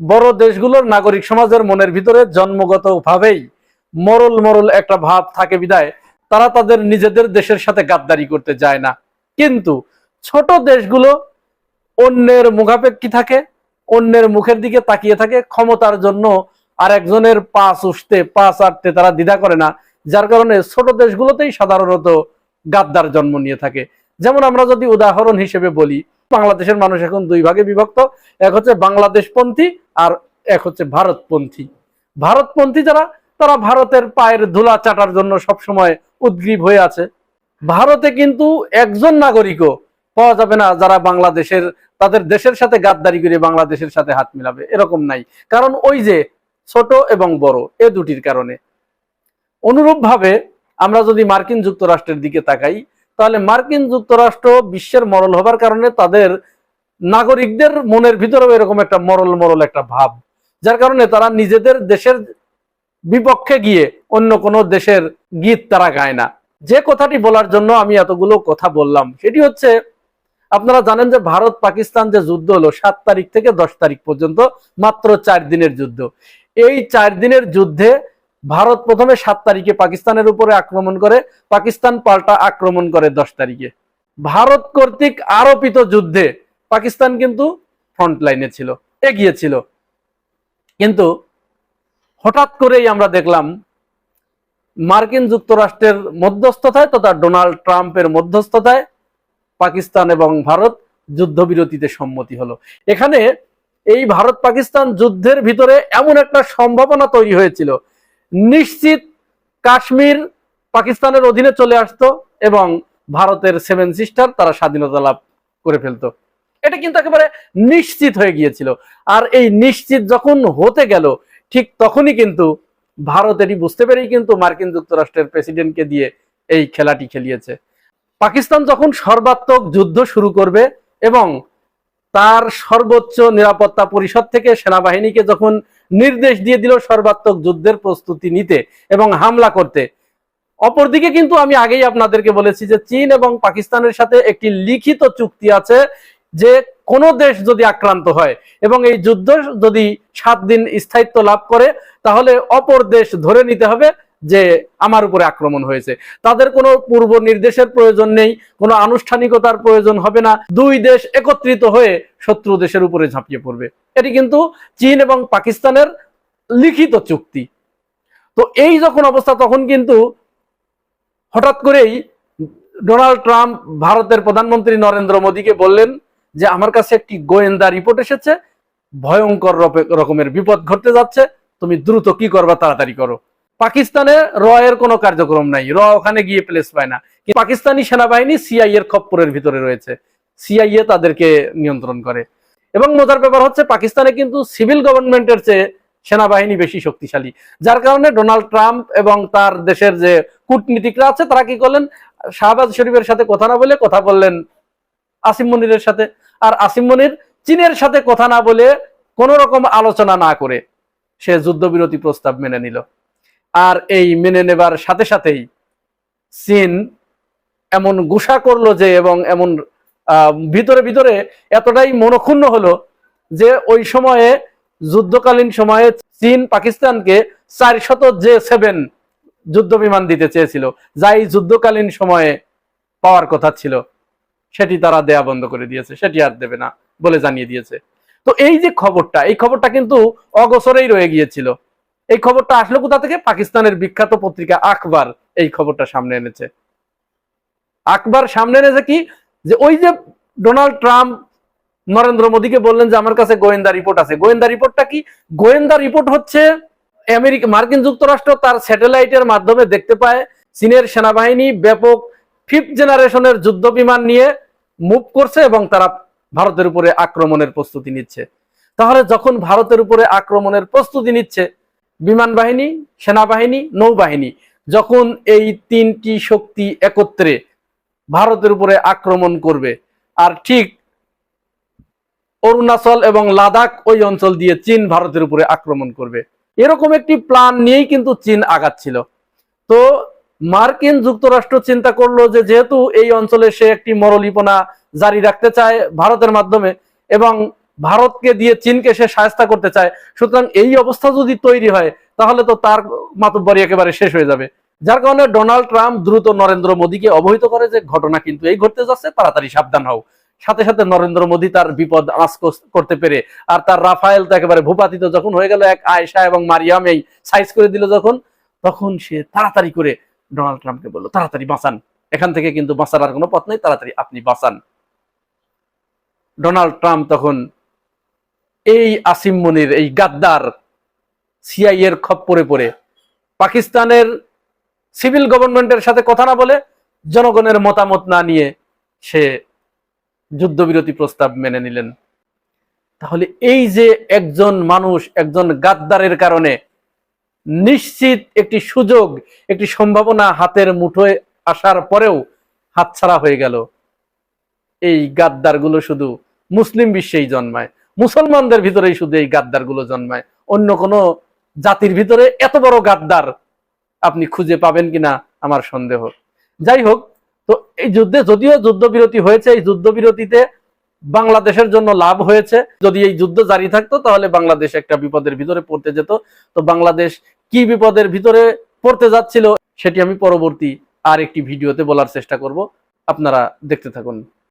বড় দেশগুলোর নাগরিক সমাজের মনের ভিতরে জন্মগত ভাবেই মরল মরল একটা ভাব থাকে বিদায়। তারা তাদের নিজেদের দেশের সাথে গাদ্দারি করতে যায় না। কিন্তু ছোট দেশগুলো অন্যের মুখাপেক্ষী থাকে, অন্যের মুখের দিকে তাকিয়ে থাকে, ক্ষমতার জন্য আর একজনের পাস উঠতে পা আটতে তারা দ্বিধা করে না। যার কারণে ছোট দেশগুলোতেই সাধারণত গাদ্দার জন্ম নিয়ে থাকে। যেমন আমরা যদি উদাহরণ হিসেবে বলি, বাংলাদেশের মানুষ এখন দুই ভাগে বিভক্ত। এক হচ্ছে বাংলাদেশপন্থী আর এক হচ্ছে ভারতপন্থী। ভারতপন্থী যারা, তারা ভারতের পায়ের ধুলা চাটার জন্য সবসময় উদ্গ্রীব হয়ে আছে। ভারতে কিন্তু একজন নাগরিকও পাওয়া যাবে না যারা বাংলাদেশের, তাদের দেশের সাথে গাদ্দারি করে বাংলাদেশের সাথে হাত মিলাবে। এরকম নাই। কারণ ওই যে ছোট এবং বড়, এ দুটির কারণে। অনুরূপভাবে আমরা যদি মার্কিন যুক্তরাষ্ট্রের দিকে তাকাই, তাহলে মার্কিন যুক্তরাষ্ট্র বিশ্বের মরল হবার কারণে তাদের নাগরিকদের মনের ভিতরেও এরকম একটা মরল মরল একটা ভাব, যার কারণে তারা নিজেদের দেশের বিপক্ষে গিয়ে অন্য কোনো দেশের গীত তারা গায় না। যে কথাটি বলার জন্য আমি এতগুলো কথা বললাম, সেটি হচ্ছে আপনারা জানেন যে ভারত পাকিস্তান যে যুদ্ধ হলো, সাত তারিখ থেকে দশ তারিখ পর্যন্ত, মাত্র চার দিনের যুদ্ধ। এই চার দিনের যুদ্ধে ভারত প্রথমে সাত তারিখে পাকিস্তানের উপরে আক্রমণ করে, পাকিস্তান পাল্টা আক্রমণ করে দশ তারিখে। ভারত কর্তৃক আরোপিত যুদ্ধে পাকিস্তান কিন্তু ফ্রন্ট লাইনে ছিল, এগিয়ে ছিল। কিন্তু হঠাৎ করেই আমরা দেখলাম মার্কিন যুক্তরাষ্ট্রের মধ্যস্থতায় তথা ডোনাল্ড ট্রাম্পের মধ্যস্থতায় পাকিস্তান এবং ভারত যুদ্ধবিরতিতে সম্মতি হলো। এখানে এই ভারত পাকিস্তান যুদ্ধের ভিতরে এমন একটা সম্ভাবনা তৈরি হয়েছিল। নিশ্চিত কাশ্মীর পাকিস্তানের অধীনে চলে আসতো এবং ভারতের সেভেন সিস্টার তারা স্বাধীনতা লাভ করে ফেলতো। এটা কিন্তু একেবারে নিশ্চিত হয়ে গিয়েছিল। আর এই নিশ্চিত যখন হতে গেল, ঠিক তখনই কিন্তু ভারত এটি বুঝতে পেরেই কিন্তু মার্কিন যুক্তরাষ্ট্রের প্রেসিডেন্টকে দিয়ে এই খেলাটি খেলিয়েছে। পাকিস্তান যখন সর্বাত্মক যুদ্ধ শুরু করবে এবং তার সর্বোচ্চ নিরাপত্তা পরিষদ থেকে সেনাবাহিনীকে যখন নির্দেশ দিয়ে দিল সর্বাত্মক যুদ্ধের প্রস্তুতি নিতে এবং হামলা করতে, অপরদিকে কিন্তু আমি আগেই আপনাদেরকে বলেছি যে চীন এবং পাকিস্তানের সাথে একটি লিখিত চুক্তি আছে যে কোন দেশ যদি আক্রান্ত হয় এবং এই যুদ্ধ যদি সাত দিন স্থায়িত্ব লাভ করে, তাহলে অপর দেশ ধরে নিতে হবে যে আমার উপরে আক্রমণ হয়েছে। তাদের কোনো পূর্ব নির্দেশের প্রয়োজন নেই, কোনো আনুষ্ঠানিকতার প্রয়োজন হবে না। দুই দেশ একত্রিত হয়ে শত্রু দেশের উপরে ঝাঁপিয়ে পড়বে। এটি কিন্তু চীন এবং পাকিস্তানের লিখিত চুক্তি। তো এই যখন অবস্থা, তখন কিন্তু হঠাৎ করেই ডোনাল্ড ট্রাম্প ভারতের প্রধানমন্ত্রী নরেন্দ্র মোদীকে বললেন যে আমার কাছে একটি গোয়েন্দা রিপোর্ট এসেছে, ভয়ঙ্কর রকমের বিপদ ঘটতে যাচ্ছে, তুমি দ্রুত কি করবা তাড়াতাড়ি করো। পাকিস্তানে র এর কোনো কার্যক্রম নাই, র ওখানে গিয়ে প্লেস পায় না। পাকিস্তানি সেনাবাহিনী সিআই এর খপ্পরের ভিতরে রয়েছে। সিআইএ তাদেরকে নিয়ন্ত্রণ করে। এবং মজার ব্যাপার হচ্ছে, পাকিস্তানে কিন্তু সিভিল গভর্নমেন্টের চেয়ে সেনাবাহিনী বেশি শক্তিশালী। যার কারণে ডোনাল্ড ট্রাম্প এবং তার দেশের যে কূটনীতিকরা আছে, তারা কি করলেন? শাহবাজ শরীফের সাথে কথা না বলে কথা বললেন আসিম মনিরের সাথে। আর আসিম মনির চীনের সাথে কথা না বলে কোন রকম আলোচনা না করে সে যুদ্ধবিরতি প্রস্তাব মেনে নিল। আর এই মেনে নেবার সাথে সাথেই চীন এমন গুসা করল যে এবং এমন ভিতরে ভিতরে এতটাই মনক্ষুণ্ণ হলো যে ওই সময়ে, যুদ্ধকালীন সময়ে চীন পাকিস্তানকে চারশত জে সেভেন যুদ্ধ বিমান দিতে চেয়েছিল, যা এই যুদ্ধকালীন সময়ে পাওয়ার কথা ছিল। সেটি তারা দেয়া বন্ধ করে দিয়েছে, সেটি আর দেবে না বলে জানিয়ে দিয়েছে। তো এই যে খবরটা, এই খবরটা কিন্তু অগোচরেই রয়ে গিয়েছিল। এই খবরটা আসলো কোথা থেকে? পাকিস্তানের বিখ্যাত পত্রিকা আখবার এই খবরটা সামনে এনেছে। আকবর সামনে এনেছে কি? যে ওই যে ডোনাল্ড ট্রাম্প, নরেন্দ্র মোদীকে বললেন যে, আমার কাছে গোয়েন্দা রিপোর্ট আছে। গোয়েন্দা রিপোর্টটা কি? গোয়েন্দা রিপোর্ট হচ্ছে আমেরিকা, মার্কিন যুক্তরাষ্ট্র তার স্যাটেলাইটের মাধ্যমে দেখতে পায়। চীনের সেনাবাহিনী ব্যাপক ফিফথ জেনারেশনের যুদ্ধ বিমান নিয়ে মুভ করছে এবং তারা ভারতের উপরে আক্রমণের প্রস্তুতি নিচ্ছে। তাহলে যখন ভারতের উপরে আক্রমণের প্রস্তুতি নিচ্ছে, বিমান বাহিনী, সেনাবাহিনী, নৌবাহিনী, যখন এই তিনটি শক্তি একত্রে ভারতের উপরে আক্রমণ করবে, আর ঠিক অরুণাচল এবং লাদাখ ওই অঞ্চল দিয়ে চীন ভারতের উপরে আক্রমণ করবে। এরকম একটি প্ল্যান নিয়েই কিন্তু চীন আগাচ্ছিল। তো মার্কিন যুক্তরাষ্ট্র চিন্তা করল যে যেহেতু এই অঞ্চলে সে একটি মরলিপনা জারি রাখতে চায় ভারতের মাধ্যমে এবং ভারতকে দিয়ে চীনকে সে সাহায্য করতে চায়, সুতরাং এই অবস্থা যদি তৈরি হয়, তাহলে তো তার মাতব্বরি একেবারে শেষ হয়ে যাবে। যার কারণে ডোনাল্ড ট্রাম্প দ্রুত নরেন্দ্র মোদীকে অবহিত করে যে ঘটনা কিন্তু এই ঘটতে যাচ্ছে, তাড়াতাড়ি সাবধান হও। সাথে সাথে নরেন্দ্র মোদী তার বিপদ আঁচ করতে পেরে আর তার রাফায়েল তো একেবারে ভূপাতিত যখন হয়ে গেল এক আয়েশা এবং মারিয়াম এই সাইজ করে দিল যখন, তখন সে তাড়াতাড়ি করে ডোনাল্ড ট্রাম্পকে বলল, তাড়াতাড়ি বাঁচান। এখান থেকে কিন্তু বাঁচার আর কোনো পথ নেই, তাড়াতাড়ি আপনি বাঁচান। ডোনাল্ড ট্রাম্প তখন এই আসিম মনির, এই গাদ্দার সিআই এর খপ্পরে পড়ে পাকিস্তানের সিভিল গভর্নমেন্টের সাথে কথা না বলে জনগণের মতামত না নিয়ে সে যুদ্ধবিরতি প্রস্তাব মেনে নিলেন। তাহলে এই যে একজন মানুষ, একজন গাদ্দারের কারণে নিশ্চিত একটি সুযোগ, একটি সম্ভাবনা হাতের মুঠোয় আসার পরেও হাতছাড়া হয়ে গেল। এই গাদ্দারগুলো শুধু মুসলিম বিশ্বেই জন্মায়। মুসলমানদের ভিতরেই শুধু এই গাদ্দারগুলো জন্মায়। অন্য কোনো জাতির ভিতরে এত বড় গাদ্দার আপনি খুঁজে পাবেন কিনা আমার সন্দেহ। যাই হোক, তো এই যুদ্ধে যদিও যুদ্ধবিরতি হয়েছে, এই যুদ্ধবিরতিতে বাংলাদেশের জন্য লাভ হয়েছে। যদি এই যুদ্ধ জারি থাকতো, তাহলে বাংলাদেশ একটা বিপদের ভিতরে পড়তে যেত। তো বাংলাদেশ কি বিপদের ভিতরে পড়তে যাচ্ছিল, সেটি আমি পরবর্তী আর একটি ভিডিওতে বলার চেষ্টা করব। আপনারা দেখতে থাকুন।